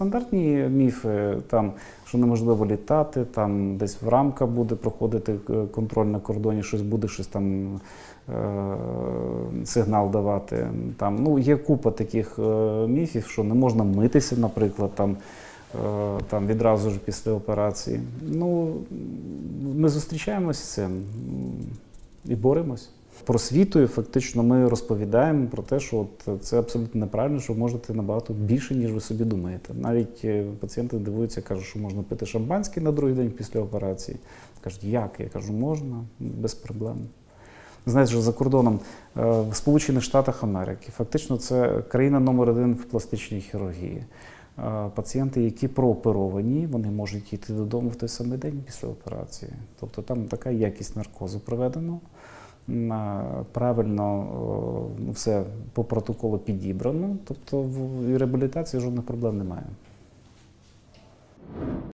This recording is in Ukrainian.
стандартні міфи, там, що неможливо літати, там десь в рамка буде проходити е, контроль на кордоні, щось буде, щось там е, сигнал давати. Там, ну, є купа таких е, міфів, що не можна митися, наприклад, там, е, там відразу ж після операції. Ну, ми зустрічаємося з цим і боремось. Просвітою фактично ми розповідаємо про те, що от це абсолютно неправильно, що можете набагато більше, ніж ви собі думаєте. Навіть е, пацієнти дивуються, кажуть, що можна пити шампанське на другий день після операції. Кажуть, як? Я кажу, можна, без проблем. Знаєте, що за кордоном е, в Сполучених Штатах Америки фактично це країна номер один в пластичній хірургії. Е, Пацієнти, які прооперовані, вони можуть йти додому в той самий день після операції. Тобто там така якість наркозу е, правильно ну, все по протоколу підібрано, тобто в реабілітації жодних проблем немає.